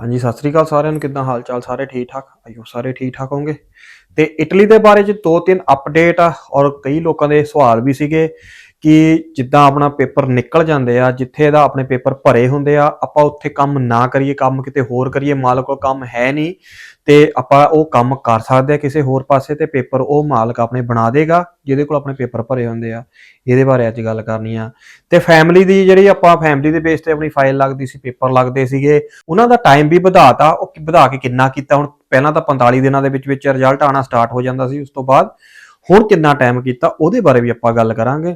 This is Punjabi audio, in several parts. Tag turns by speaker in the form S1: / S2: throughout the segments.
S1: ਹਾਂਜੀ, ਸਤਿ ਸ੍ਰੀ ਅਕਾਲ ਸਾਰਿਆਂ ਨੂੰ, ਕਿੱਦਾਂ ਹਾਲ ਚਾਲ ਸਾਰੇ ਠੀਕ ਠਾਕ ਆਇਓ ਸਾਰੇ ਠੀਕ ਠਾਕ ਹੋਣਗੇ ਤੇ ਇਟਲੀ ਦੇ ਬਾਰੇ ਚ ਦੋ ਤਿੰਨ ਅਪਡੇਟ ਆ ਔਰ ਕਈ ਲੋਕਾਂ ਦੇ ਸਵਾਲ ਵੀ ਸੀਗੇ। ਕਿ ਜਿੱਦਾਂ ਆਪਣਾ ਪੇਪਰ ਨਿਕਲ ਜਾਂਦੇ ਆ, ਜਿੱਥੇ ਇਹਦਾ ਆਪਣੇ ਪੇਪਰ ਭਰੇ ਹੁੰਦੇ ਆ, ਆਪਾਂ ਉੱਥੇ ਕੰਮ ਨਾ ਕਰੀਏ, ਕੰਮ ਕਿਤੇ ਹੋਰ ਕਰੀਏ, ਮਾਲਕ ਕੋਲ ਕੰਮ ਹੈ ਨਹੀਂ, ਤੇ ਆਪਾਂ ਉਹ ਕੰਮ ਕਰ ਸਕਦੇ ਆ ਕਿਸੇ ਹੋਰ ਪਾਸੇ ਤੇ ਪੇਪਰ ਉਹ ਮਾਲਕ ਆਪਣੇ ਬਣਾ ਦੇਗਾ, ਜਿਹਦੇ ਕੋਲ ਆਪਣੇ ਪੇਪਰ ਭਰੇ ਹੁੰਦੇ ਆ। ਇਹਦੇ ਬਾਰੇ ਅੱਜ ਗੱਲ ਕਰਨੀ ਆ। ਤੇ ਫੈਮਿਲੀ ਦੀ ਜਿਹੜੀ ਆਪਾਂ ਫੈਮਿਲੀ ਦੇ ਬੇਸ ਤੇ ਆਪਣੀ ਫਾਈਲ ਲੱਗਦੀ ਸੀ, ਪੇਪਰ ਲੱਗਦੇ ਸੀਗੇ, ਉਹਨਾਂ ਦਾ ਟਾਈਮ ਵੀ ਵਧਾਤਾ ਉਹ ਵਧਾ ਕੇ ਕਿੰਨਾ ਕੀਤਾ, ਹੁਣ ਪਹਿਲਾਂ ਤਾਂ 45 ਦਿਨਾਂ ਦੇ ਵਿੱਚ ਵਿੱਚ ਰਿਜ਼ਲਟ ਆਣਾ ਸਟਾਰਟ ਹੋ ਜਾਂਦਾ ਸੀ, ਉਸ ਤੋਂ ਬਾਅਦ ਹੁਣ ਕਿੰਨਾ ਟਾਈਮ ਕੀਤਾ, ਉਹਦੇ ਬਾਰੇ ਵੀ ਆਪਾਂ ਗੱਲ ਕਰਾਂਗੇ।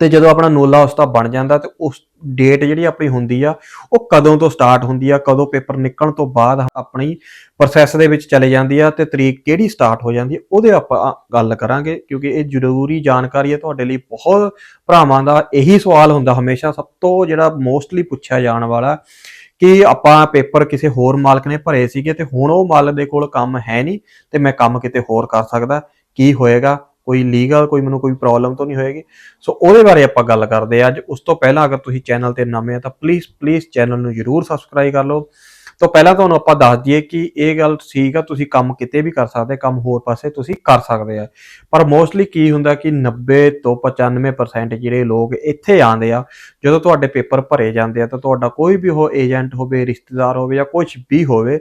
S1: ਤੇ ਜਦੋਂ ਆਪਣਾ ਨੋਲਾ ਉਸਤਾ ਬਣ ਜਾਂਦਾ ਤੇ ਉਸ ਡੇਟ ਜਿਹੜੀ ਆਪਣੀ ਹੁੰਦੀ ਆ, ਉਹ ਕਦੋਂ ਤੋਂ ਸਟਾਰਟ ਹੁੰਦੀ ਆ, ਕਦੋਂ ਪੇਪਰ ਨਿਕਲਣ ਤੋਂ ਬਾਅਦ ਆਪਣੀ ਪ੍ਰੋਸੈਸ ਦੇ ਵਿੱਚ ਚਲੇ ਜਾਂਦੀ ਆ ਤੇ ਤਰੀਕ ਕਿਹੜੀ ਸਟਾਰਟ ਹੋ ਜਾਂਦੀ ਹੈ ਉਹਦੇ ਆਪਾਂ ਗੱਲ ਕਰਾਂਗੇ ਕਿਉਂਕਿ ਇਹ ਜ਼ਰੂਰੀ ਜਾਣਕਾਰੀ ਹੈ ਤੁਹਾਡੇ ਲਈ ਬਹੁਤ, ਭਰਾਵਾਂ ਦਾ ਇਹੀ ਸਵਾਲ ਹੁੰਦਾ ਹਮੇਸ਼ਾ, ਸਭ ਤੋਂ ਜਿਹੜਾ ਮੋਸਟਲੀ ਪੁੱਛਿਆ ਜਾਣ ਵਾਲਾ ਕਿ ਆਪਾਂ ਪੇਪਰ ਕਿਸੇ ਹੋਰ ਮਾਲਕ ਨੇ ਭਰੇ ਸੀਗੇ ਤੇ ਹੁਣ ਉਹ ਮਾਲਕ ਦੇ ਕੋਲ ਕੰਮ ਹੈ ਨਹੀਂ ਤੇ ਮੈਂ ਕੰਮ ਕਿਤੇ ਹੋਰ ਕਰ ਸਕਦਾ, ਕੀ ਹੋਏਗਾ? ਕੋਈ ਲੀਗਲ ਕੋਈ ਮੈਨੂੰ ਕੋਈ ਪ੍ਰੋਬਲਮ ਤਾਂ ਨਹੀਂ ਹੋਏਗੀ। ਸੋ ਉਹਦੇ ਬਾਰੇ ਆਪਾਂ ਗੱਲ ਕਰਦੇ ਆ ਅੱਜ ਉਸ ਤੋਂ ਪਹਿਲਾਂ ਅਗਰ ਤੁਸੀਂ ਚੈਨਲ ਤੇ ਨਵੇਂ ਆ ਤਾਂ ਪਲੀਜ਼ ਪਲੀਜ਼ ਚੈਨਲ ਨੂੰ ਜਰੂਰ ਸਬਸਕ੍ਰਾਈਬ ਕਰ ਲਓ। ਤਾਂ ਪਹਿਲਾਂ ਤੁਹਾਨੂੰ ਆਪਾਂ ਦੱਸ ਦਈਏ ਕਿ ਇਹ ਗੱਲ ਠੀਕ ਆ, ਤੁਸੀਂ ਕੰਮ ਕਿਤੇ ਵੀ ਕਰ ਸਕਦੇ, ਕੰਮ ਹੋਰ ਪਾਸੇ ਤੁਸੀਂ ਕਰ ਸਕਦੇ ਆ। ਪਰ ਮੋਸਟਲੀ ਕੀ ਹੁੰਦਾ ਕਿ 90 ਤੋਂ 95% ਜਿਹੜੇ ਲੋਕ ਇੱਥੇ ਆਉਂਦੇ ਆ, ਜਦੋਂ ਤੁਹਾਡੇ ਪੇਪਰ ਭਰੇ ਜਾਂਦੇ ਆ ਤਾਂ ਤੁਹਾਡਾ ਕੋਈ ਵੀ ਉਹ ਏਜੰਟ ਹੋਵੇ, ਰਿਸ਼ਤੇਦਾਰ ਹੋਵੇ ਜਾਂ ਕੁਝ ਵੀ ਹੋਵੇ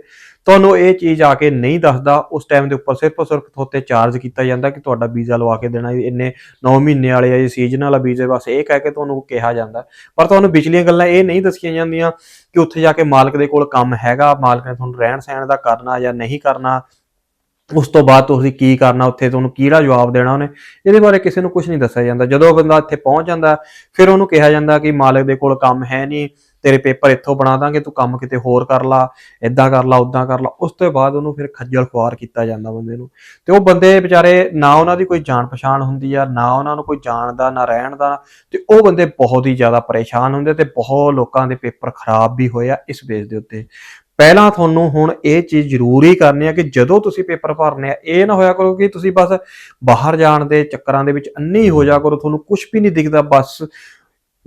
S1: ਤੁਹਾਨੂੰ ਇਹ ਚੀਜ਼ ਆ ਕੇ ਨਹੀਂ ਦੱਸਦਾ, ਉਸ ਟਾਈਮ ਦੇ ਉੱਪਰ ਸਿਰਫ ਔਰ ਸਿਰਫ ਤੁਹਾਤੇ ਚਾਰਜ ਕੀਤਾ ਜਾਂਦਾ ਕਿ ਤੁਹਾਡਾ ਵੀਜ਼ਾ ਲਵਾ ਕੇ ਦੇਣਾ ਇੰਨੇ 9 ਮਹੀਨੇ ਵਾਲੇ ਆ ਜੀ ਸੀਜ਼ਨ ਵਾਲਾ ਵੀਜ਼ੇ, ਬਸ ਇਹ ਕਹਿ ਕੇ ਤੁਹਾਨੂੰ ਕਿਹਾ ਜਾਂਦਾ। ਪਰ ਤੁਹਾਨੂੰ ਵਿਚਲੀਆਂ ਗੱਲਾਂ ਇਹ ਨਹੀਂ ਦੱਸੀਆਂ ਜਾਂਦੀਆਂ ਕਿ ਉੱਥੇ ਜਾ ਕੇ ਮਾਲਕ ਦੇ ਕੋਲ ਕੰਮ ਹੈਗਾ, ਮਾਲਕ ਨੇ ਤੁਹਾਨੂੰ ਰਹਿਣ ਸਹਿਣ ਦਾ ਕਰਨਾ ਜਾਂ ਨਹੀਂ ਕਰਨਾ, ਉਸ ਤੋਂ ਬਾਅਦ ਤੁਸੀਂ ਕੀ ਕਰਨਾ, ਉੱਥੇ ਤੁਹਾਨੂੰ ਕਿਹੜਾ ਜਵਾਬ ਦੇਣਾ ਉਹਨੇ, ਇਹਦੇ ਬਾਰੇ ਕਿਸੇ ਨੂੰ ਕੁਝ ਨਹੀਂ ਦੱਸਿਆ ਜਾਂਦਾ। ਜਦੋਂ ਬੰਦਾ ਇੱਥੇ ਪਹੁੰਚ ਜਾਂਦਾ, ਫਿਰ ਉਹਨੂੰ ਕਿਹਾ ਜਾਂਦਾ ਕਿ ਮਾਲਕ ਦੇ ਕੋਲ ਕੰਮ ਹੈ ਨਹੀਂ ਤੇਰੇ ਪੇਪਰ ਇੱਥੋਂ ਬਣਾ ਦਾਂਗੇ, ਤੂੰ ਕੰਮ ਕਿਤੇ ਹੋਰ ਕਰ ਲਾ ਇਦਾਂ ਕਰ ਲਾ ਉਦਾਂ ਕਰ ਲਾ। ਉਸ ਤੋਂ ਬਾਅਦ ਉਹਨੂੰ ਫਿਰ ਖੱਜਲ ਖੁਆਰ ਕੀਤਾ ਜਾਂਦਾ ਬੰਦੇ ਨੂੰ। ਤੇ ਉਹ ਬੰਦੇ ਵਿਚਾਰੇ ਨਾ ਉਹਨਾਂ ਦੀ ਕੋਈ ਜਾਣ ਪਛਾਣ ਹੁੰਦੀ ਆ, ਨਾ ਉਹਨਾਂ ਨੂੰ ਕੋਈ ਜਾਣਦਾ ਨਾ ਰਹਿਣ ਦਾ, ਤੇ ਉਹ ਬੰਦੇ ਬਹੁਤ ਹੀ ਜ਼ਿਆਦਾ ਪਰੇਸ਼ਾਨ ਹੁੰਦੇ ਤੇ ਬਹੁਤ ਲੋਕਾਂ ਦੇ ਪੇਪਰ ਖਰਾਬ ਵੀ ਹੋਏ ਆ ਇਸ ਬੇਸ ਦੇ ਉੱਤੇ। ਪਹਿਲਾਂ ਤੁਹਾਨੂੰ ਹੁਣ ਇਹ ਚੀਜ਼ ਜ਼ਰੂਰੀ ਕਰਨੀ ਆ ਕਿ ਜਦੋਂ ਤੁਸੀਂ ਪੇਪਰ ਭਰਨੇ ਆ, ਇਹ ਨਾ ਹੋਇਆ ਕਰੋ ਕਿ ਤੁਸੀਂ ਬਸ ਬਾਹਰ ਜਾਣ ਦੇ ਚੱਕਰਾਂ ਦੇ ਵਿੱਚ ਅੰਨੀ ਹੋ ਜਾ ਕਰੋ, ਤੁਹਾਨੂੰ ਕੁਝ ਵੀ ਨਹੀਂ ਦਿਖਦਾ, ਬਸ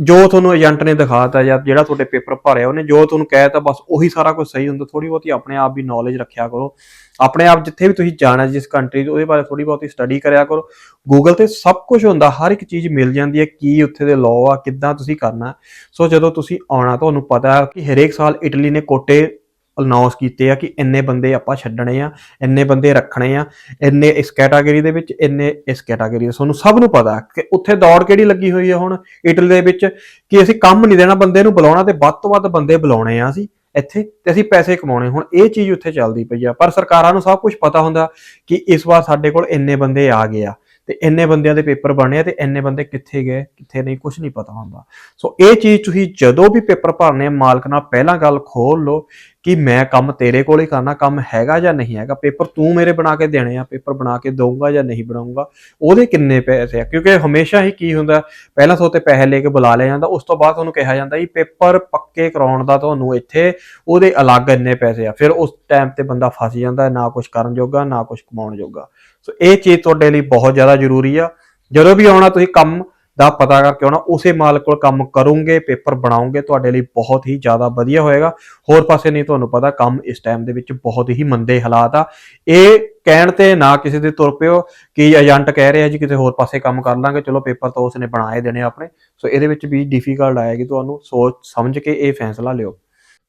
S1: ਜੋ ਤੁਹਾਨੂੰ ਏਜੰਟ ਨੇ ਦਿਖਾਤਾ ਜਾਂ ਜਿਹੜਾ ਤੁਹਾਡੇ ਪੇਪਰ ਭਰਿਆ, ਉਹਨੇ ਜੋ ਤੁਹਾਨੂੰ ਕਹਿਤਾ, ਬਸ ਉਹੀ ਸਾਰਾ ਕੁਝ ਸਹੀ ਹੁੰਦਾ। ਥੋੜੀ ਬਹੁਤੀ ਆਪਣੇ ਆਪ ਵੀ ਨੌਲੇਜ ਰੱਖਿਆ ਕਰੋ। ਆਪਣੇ ਆਪ ਜਿੱਥੇ ਵੀ ਤੁਸੀਂ ਜਾਣਾ ਜਿਸ ਕੰਟਰੀ 'ਚ, ਉਹਦੇ ਬਾਰੇ ਥੋੜੀ ਬਹੁਤੀ ਸਟੱਡੀ ਕਰਿਆ ਕਰੋ। ਗੂਗਲ ਤੇ ਸਭ ਕੁਝ ਹੁੰਦਾ, ਹਰ ਇੱਕ ਚੀਜ਼ ਮਿਲ ਜਾਂਦੀ ਹੈ, ਕੀ ਉੱਥੇ ਦੇ ਲਾਅ ਆ, ਕਿੱਦਾਂ ਤੁਸੀਂ ਕਰਨਾ। ਸੋ ਜਦੋਂ ਤੁਸੀਂ ਆਉਣਾ, ਤੁਹਾਨੂੰ ਪਤਾ ਕਿ ਹਰੇਕ ਸਾਲ ਇਟਲੀ ਨੇ ਕੋਟੇ ਅਨਾਉਂਸ ਕੀਤੇ ਆ ਕਿ ਇੰਨੇ ਬੰਦੇ ਆਪਾਂ ਛੱਡਣੇ ਆ, ਇੰਨੇ ਬੰਦੇ ਰੱਖਣੇ ਆ, ਇੰਨੇ ਇਸ ਕੈਟਾਗਰੀ ਦੇ ਵਿੱਚ, ਇੰਨੇ ਇਸ ਕੈਟਾਗਰੀ ਦੇ। ਤੁਹਾਨੂੰ ਸਭ ਨੂੰ ਪਤਾ ਕਿ ਉੱਥੇ ਦੌੜ ਕਿਹੜੀ ਲੱਗੀ ਹੋਈ ਹੈ ਹੁਣ ਇਟਲੀ ਦੇ ਵਿੱਚ, ਕਿ ਅਸੀਂ ਕੰਮ ਨਹੀਂ ਦੇਣਾ ਬੰਦੇ ਨੂੰ ਬੁਲਾਉਣਾ ਤੇ ਵੱਧ ਤੋਂ ਵੱਧ ਬੰਦੇ ਬੁਲਾਉਣੇ ਆ ਅਸੀਂ ਇੱਥੇ ਤੇ ਅਸੀਂ ਪੈਸੇ ਕਮਾਉਣੇ। ਹੁਣ ਇਹ ਚੀਜ਼ ਉੱਥੇ ਚੱਲਦੀ ਪਈ ਆ, ਪਰ ਸਰਕਾਰਾਂ ਨੂੰ ਸਭ ਕੁਝ ਪਤਾ ਹੁੰਦਾ ਕਿ ਇਸ ਵਾਰ ਸਾਡੇ ਕੋਲ ਇੰਨੇ ਬੰਦੇ ਆ ਗਏ ਆ। ਤੇ ਇੰਨੇ ਬੰਦਿਆਂ ਦੇ ਪੇਪਰ ਬਣੇ ਆ ਤੇ ਇੰਨੇ ਬੰਦੇ ਕਿੱਥੇ ਗਏ, ਕਿੱਥੇ ਨਹੀਂ ਕੁਝ ਨਹੀਂ ਪਤਾ ਹੁੰਦਾ। ਸੋ ਇਹ ਚੀਜ਼ ਤੁਸੀਂ ਜਦੋਂ ਵੀ ਪੇਪਰ ਭਰਨੇ ਮਾਲਕ ਨਾਲ ਪਹਿਲਾਂ ਗੱਲ ਖੋਲ ਲਓ ਕਿ ਮੈਂ ਕੰਮ ਤੇਰੇ ਕੋਲ ਹੀ ਕਰਨਾ, ਕੰਮ ਹੈਗਾ ਜਾਂ ਨਹੀਂ ਹੈਗਾ। ਪੇਪਰ ਤੂੰ ਮੇਰੇ ਬਣਾ ਕੇ ਦੇਣੇ ਆ, ਪੇਪਰ ਬਣਾ ਕੇ ਦਊਂਗਾ ਜਾਂ ਨਹੀਂ ਬਣਾਉਂਗਾ ਉਹਦੇ ਕਿੰਨੇ ਪੈਸੇ ਆ? ਕਿਉਂਕਿ ਹਮੇਸ਼ਾ ਹੀ ਕੀ ਹੁੰਦਾ, ਪਹਿਲਾਂ ਤੋਂ ਤੇ ਪੈਸੇ ਲੈ ਕੇ ਬੁਲਾ ਲਿਆ ਜਾਂਦਾ, ਉਸ ਤੋਂ ਬਾਅਦ ਤੁਹਾਨੂੰ ਕਿਹਾ ਜਾਂਦਾ ਜੀ, ਪੇਪਰ ਪੱਕੇ ਕਰਾਉਣ ਦਾ ਤੁਹਾਨੂੰ ਇੱਥੇ ਉਹਦੇ ਅਲੱਗ ਇੰਨੇ ਪੈਸੇ ਆ। ਫਿਰ ਉਸ ਟਾਈਮ ਤੇ ਬੰਦਾ ਫਸ ਜਾਂਦਾ, ਨਾ ਕੁਝ ਕਰਨ ਜੋਗਾ, ਨਾ ਕੁਝ ਕਮਾਉਣ ਜੋਗਾ। ਸੋ ਇਹ ਚੀਜ਼ ਤੁਹਾਡੇ ਲਈ ਬਹੁਤ ਜ਼ਿਆਦਾ ਜ਼ਰੂਰੀ ਆ। ਜਦੋਂ ਵੀ ਆਉਣਾ, ਤੁਸੀਂ ਕੰਮ ਦਾ ਪਤਾ ਕਰਕੇ ਆਉਣਾ, ਉਸੇ ਮਾਲਕ ਕੋਲ ਕੰਮ ਕਰੋਗੇ, ਪੇਪਰ ਬਣਾਓਗੇ, ਤੁਹਾਡੇ ਲਈ ਬਹੁਤ ਹੀ ਜ਼ਿਆਦਾ ਵਧੀਆ ਹੋਏਗਾ। ਹੋਰ ਪਾਸੇ ਨਹੀਂ ਤੁਹਾਨੂੰ ਪਤਾ, ਕੰਮ ਇਸ ਟਾਈਮ ਦੇ ਵਿੱਚ ਬਹੁਤ ਹੀ ਮੰਦੇ ਹਾਲਾਤ ਆ। ਇਹ ਕਹਿਣ ਤੇ ਨਾ ਕਿਸੇ ਦੇ ਤੁਰ ਪਿਓ ਕਿ ਏਜੰਟ ਕਹਿ ਰਿਹਾ ਜੀ, ਕਿਤੇ ਹੋਰ ਪਾਸੇ ਕੰਮ ਕਰ ਲਾਂਗੇ। ਚਲੋ, ਪੇਪਰ ਤਾਂ ਉਸਨੇ ਬਣਾਏ ਦੇਣੇ ਆਪਣੇ। ਸੋ ਇਹਦੇ ਵਿੱਚ ਵੀ ਡਿਫਿਕਲਟ ਆਏਗੀ ਤੁਹਾਨੂੰ। ਸੋਚ ਸਮਝ ਕੇ ਇਹ ਫੈਸਲਾ ਲਿਓ।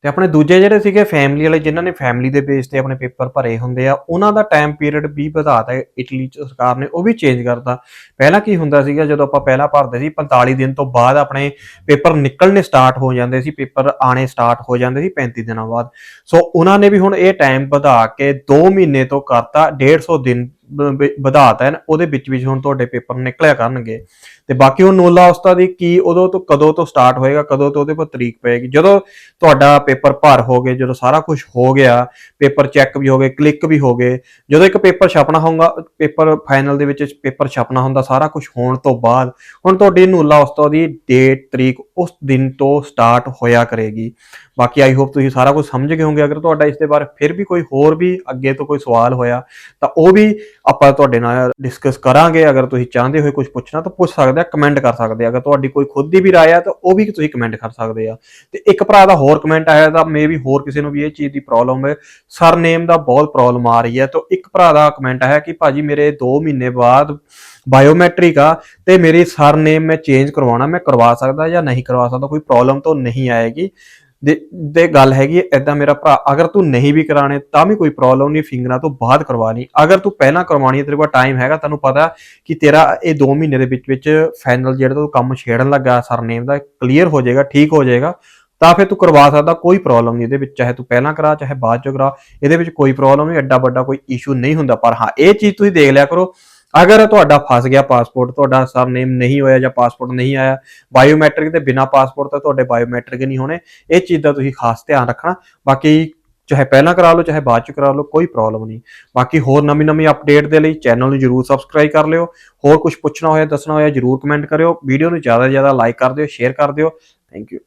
S1: ਤੇ ਆਪਣੇ ਦੂਜੇ ਜਿਹੜੇ ਸੀਗੇ ਫੈਮਿਲੀ ਵਾਲੇ, ਜਿਨ੍ਹਾਂ ਨੇ ਫੈਮਿਲੀ ਦੇ ਬੇਸ ਤੇ ਆਪਣੇ ਪੇਪਰ ਭਰੇ ਹੁੰਦੇ ਆ, ਉਹਨਾਂ ਦਾ ਟਾਈਮ ਪੀਰੀਅਡ ਵੀ ਵਧਾਤਾ ਇਟਲੀ ਚ ਸਰਕਾਰ ਨੇ, ਉਹ ਵੀ ਚੇਂਜ ਕਰਤਾ। ਪਹਿਲਾਂ ਕੀ ਹੁੰਦਾ ਸੀਗਾ, ਜਦੋਂ ਆਪਾਂ ਪਹਿਲਾਂ ਭਰਦੇ ਸੀ 45 ਦਿਨ ਤੋਂ ਬਾਅਦ ਆਪਣੇ ਪੇਪਰ ਨਿਕਲਣੇ ਸਟਾਰਟ ਹੋ ਜਾਂਦੇ ਸੀ ਪੇਪਰ ਆਣੇ ਸਟਾਰਟ ਹੋ ਜਾਂਦੇ ਸੀ 35 ਦਿਨਾਂ ਬਾਅਦ। ਸੋ ਉਹਨਾਂ ਨੇ ਵੀ ਹੁਣ ਇਹ ਟਾਈਮ ਵਧਾ ਕੇ 2 ਮਹੀਨੇ ਤੋਂ ਕਰਤਾ 150 ਦਿਨ ਵਧਾਤਾ ਹੈ ਨਾ, ਉਹਦੇ ਵਿੱਚ ਵਿੱਚ ਹੁਣ ਤੁਹਾਡੇ ਪੇਪਰ ਨਿਕਲਿਆ ਕਰਨਗੇ। ਤੇ ਬਾਕੀ ਉਹ ਨੋਲਾ ਉਸਤਾ ਦੀ ਕੀ, ਉਦੋਂ ਤੋਂ ਕਦੋਂ ਤੋਂ ਸਟਾਰਟ ਹੋਏਗਾ, ਕਦੋਂ ਤੋਂ ਉਹਦੇ ਪਰ ਤਰੀਕ ਪਏਗੀ? ਜਦੋਂ ਤੁਹਾਡਾ ਪੇਪਰ ਭਰ ਹੋ ਗਏ, ਜਦੋਂ ਸਾਰਾ ਕੁਝ ਹੋ ਗਿਆ, ਪੇਪਰ ਚੈੱਕ ਵੀ ਹੋ ਗਏ ਕਲਿੱਕ ਵੀ ਹੋ ਗਏ, ਜਦੋਂ ਇੱਕ ਪੇਪਰ ਛਾਪਣਾ ਹੋਊਗਾ, ਪੇਪਰ ਫਾਈਨਲ ਦੇ ਵਿੱਚ ਪੇਪਰ ਛਾਪਣਾ ਹੁੰਦਾ, ਸਾਰਾ ਕੁਝ ਹੋਣ ਤੋਂ ਬਾਅਦ, ਹੁਣ ਤੁਹਾਡੀ ਨੂਲਾ ਉਸਤਾ ਦੀ ਡੇਟ ਤਰੀਕ ਉਸ ਦਿਨ ਤੋਂ ਸਟਾਰਟ ਹੋਇਆ ਕਰੇਗੀ। ਬਾਕੀ ਆਈ ਹੋਪ ਤੁਸੀਂ ਸਾਰਾ ਕੁਝ ਸਮਝ ਗਏ ਹੋਵੋਗੇ। ਅਗਰ ਤੁਹਾਡਾ ਇਸ ਦੇ ਬਾਰੇ ਫਿਰ ਵੀ ਕੋਈ ਹੋਰ ਵੀ ਅੱਗੇ ਤੋਂ ਕੋਈ ਸਵਾਲ ਹੋਇਆ, ਤਾਂ ਉਹ ਵੀ ਆਪਾਂ ਤੁਹਾਡੇ ਨਾਲ ਡਿਸਕਸ ਕਰਾਂਗੇ। ਅਗਰ ਤੁਸੀਂ ਚਾਹੁੰਦੇ ਹੋਏ ਕੁਝ ਪੁੱਛਣਾ, ਤਾਂ ਪੁੱਛ ਸਕਦੇ ਆ ਕਮੈਂਟ ਕਰ ਸਕਦੇ ਆ। ਅਗਰ ਤੁਹਾਡੀ ਕੋਈ ਖੁਦ ਦੀ ਵੀ ਰਾਏ ਆ, ਤਾਂ ਉਹ ਵੀ ਤੁਸੀਂ ਕਮੈਂਟ ਕਰ ਸਕਦੇ ਆ। ਤੇ ਇੱਕ ਭਰਾ ਦਾ ਹੋਰ ਕਮੈਂਟ ਆਇਆ, ਤਾਂ ਮੇ ਵੀ ਹੋਰ ਕਿਸੇ ਨੂੰ ਵੀ ਇਹ ਚੀਜ਼ ਦੀ ਪ੍ਰੋਬਲਮ ਹੈ ਸਰਨੇਮ ਦਾ ਬਹੁਤ ਪ੍ਰੋਬਲਮ ਆ ਰਹੀ ਹੈ। ਤਾਂ ਇੱਕ ਭਰਾ ਦਾ ਕਮੈਂਟ ਆਇਆ ਕਿ ਭਾਜੀ ਮੇਰੇ 2 ਮਹੀਨੇ ਬਾਅਦ ਬਾਇਓਮੈਟ੍ਰਿਕ ਆ, ਤੇ ਮੇਰੀ ਸਰਨੇਮ ਮੈਂ ਚੇਂਜ ਕਰਵਾਉਣਾ, ਮੈਂ ਕਰਵਾ ਸਕਦਾ ਜਾਂ ਨਹੀਂ ਕਰਵਾ ਸਕਦਾ, ਕੋਈ ਪ੍ਰੋਬਲਮ ਤਾਂ ਨਹੀਂ ਆਏਗੀ। ਦੇ ਦੇ ਗੱਲ ਹੈਗੀ ਐਦਾਂ ਮੇਰਾ ਭਰਾ, ਅਗਰ ਤੂੰ ਨਹੀਂ ਵੀ ਕਰਾਣੇ ਤਾਂ ਵੀ ਕੋਈ ਪ੍ਰੋਬਲਮ ਨਹੀਂ ਫਿੰਗਰਾਂ ਤੋਂ ਬਾਅਦ ਕਰਵਾਣੀ ਅਗਰ ਤੂੰ ਪਹਿਲਾਂ ਕਰਵਾਣੀ ਹੈ, ਤੇਰੇ ਕੋਲ ਟਾਈਮ ਹੈਗਾ, ਤੈਨੂੰ ਪਤਾ ਕਿ ਤੇਰਾ ਇਹ 2 ਮਹੀਨੇ ਦੇ ਵਿੱਚ ਵਿੱਚ ਫਾਈਨਲ ਜਿਹੜਾ ਤੂੰ ਕੰਮ ਛੇੜਨ ਲੱਗਾ ਸਰਨੇਮ ਦਾ ਕਲੀਅਰ ਹੋ ਜਾਏਗਾ, ਠੀਕ ਹੋ ਜਾਏਗਾ, ਤਾਂ ਫਿਰ ਤੂੰ ਕਰਵਾ ਸਕਦਾ, ਕੋਈ ਪ੍ਰੋਬਲਮ ਨਹੀਂ ਇਹਦੇ ਵਿੱਚ। ਚਾਹੇ ਤੂੰ ਪਹਿਲਾਂ ਕਰਾ, ਚਾਹੇ ਬਾਅਦ ਚ ਕਰਾ, ਇਹਦੇ ਵਿੱਚ ਕੋਈ ਪ੍ਰੋਬਲਮ ਨਹੀਂ, ਐਡਾ ਵੱਡਾ ਕੋਈ ਇਸ਼ੂ ਨਹੀਂ ਹੁੰਦਾ। ਪਰ ਹਾਂ, ਇਹ ਚੀਜ਼ ਤੁਸੀਂ ਦੇਖ ਲਿਆ ਕਰੋ ਅਗਰ ਤੁਹਾਡਾ ਫਸ ਗਿਆ ਪਾਸਪੋਰਟ ਤੁਹਾਡਾ ਸਰਨੇਮ ਨਹੀਂ ਹੋਇਆ ਜਾਂ ਪਾਸਪੋਰਟ ਨਹੀਂ ਆਇਆ ਬਾਇਓਮੈਟ੍ਰਿਕ ਦੇ ਬਿਨਾ ਪਾਸਪੋਰਟ ਤਾਂ ਤੁਹਾਡੇ ਬਾਇਓਮੈਟ੍ਰਿਕ ਨਹੀਂ ਹੋਣੇ। ਇਹ ਚੀਜ਼ ਦਾ ਤੁਸੀਂ ਖਾਸ ਧਿਆਨ ਰੱਖਣਾ। ਬਾਕੀ ਚਾਹੇ ਪਹਿਲਾਂ ਕਰਾ ਲਓ, ਚਾਹੇ ਬਾਅਦ ਚ ਕਰਾ ਲਓ, ਕੋਈ ਪ੍ਰੋਬਲਮ ਨਹੀਂ। ਬਾਕੀ ਹੋਰ ਨਵੀਂ ਨਵੀਂ ਅਪਡੇਟ ਦੇ ਲਈ ਚੈਨਲ ਨੂੰ ਜਰੂਰ ਸਬਸਕ੍ਰਾਈਬ ਕਰ ਲਿਓ। ਹੋਰ ਕੁਝ ਪੁੱਛਣਾ ਹੋਇਆ, ਦੱਸਣਾ ਹੋਇਆ, ਜਰੂਰ ਕਮੈਂਟ ਕਰਿਓ। ਵੀਡੀਓ ਨੂੰ ਜ਼ਿਆਦਾ ਤੋਂ ਜ਼ਿਆਦਾ ਲਾਈਕ ਕਰ ਦਿਓ ਸ਼ੇਅਰ ਕਰ ਦਿਓ। Thank you